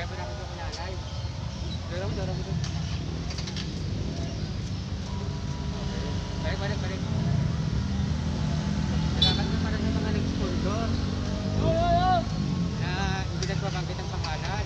Kaya ba namin itong nanay? Dara mo, dara mo ito. Balik, balik, balik. Salamat na para sa mga nag-sponsor. Na hindi nagpapangkit ang pangalan.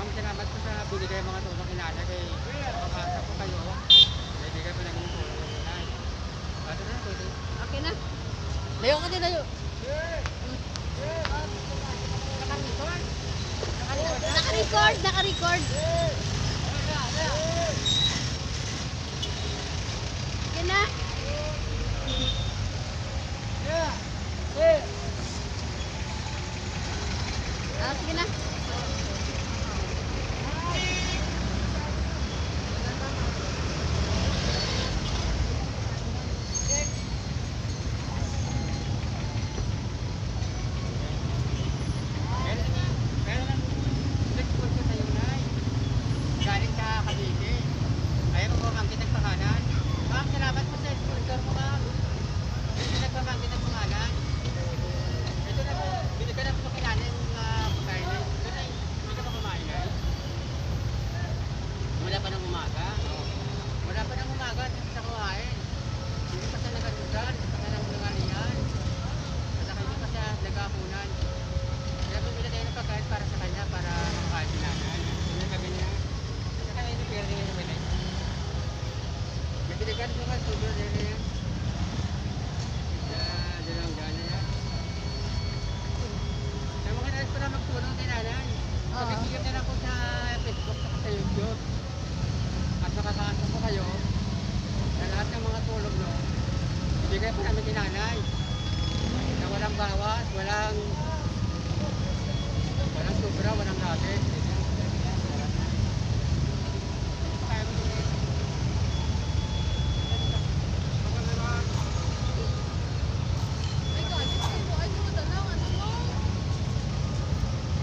Ma'am, salamat po sa binigay mga tulong inana kay Pamasa po kayo. Nagbigay po ng tulong ng inay. Pato na, pwede. Okay na. Layo ka din, layo. Yeah! Yeah! Kapag ito, ah. Naka-record, naka-record. Yan na. Ah, sige na.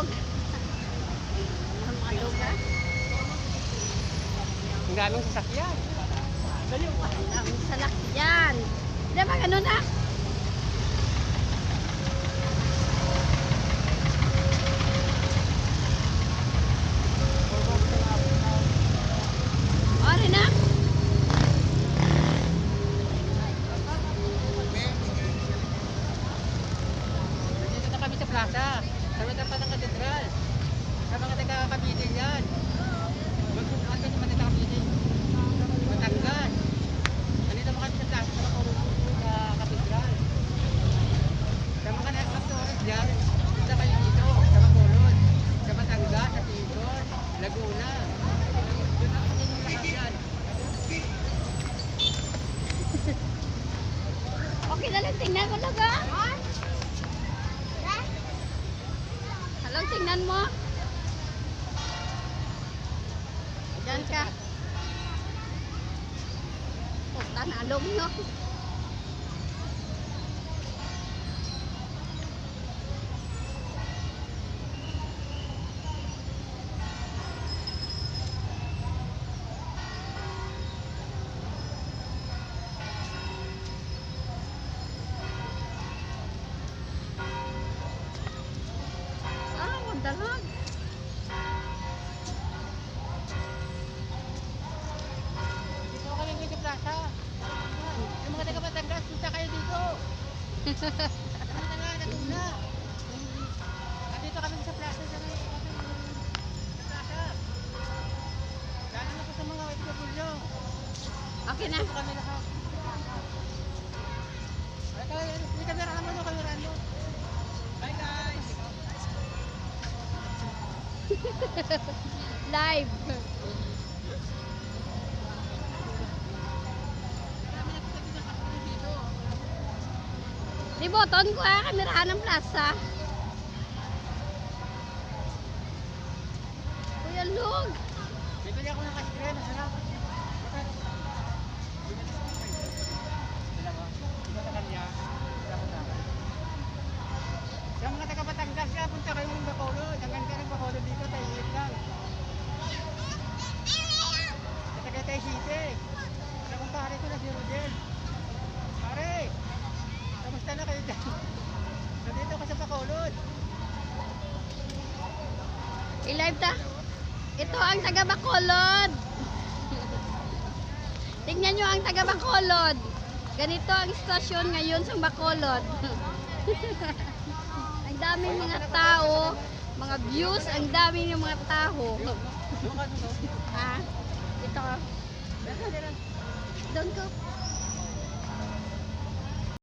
dog. Ang mga dog na. Ang daming sasakyan. Ang daming sasakyan. Diba, ano na? tingnan mo. Diyan ka. Punta đúng lumno. Nandito kami sa plaza sa may sa plaza. Dali na ko sa mga wait kapulyo. Okay na. Kami. Ay, kaya, may kamera naman yung kamera nyo. Bye guys! Live! boton ko ah, kamerahan ng plaza. Kuya Lug. Bibili ako ng kasigre, masarap. Sa mga taga-Batangas, punta kayo ng Bacolod. Ang ganda ng dito, tayo lang. Sa Tagaytay City. Ito ang taga Bacolod. Tingnan nyo ang taga Bacolod. Ganito ang sitwasyon ngayon sa Bacolod. ang daming mga tao, mga views, ang dami ng mga tao. Ah, ito. Doon ko.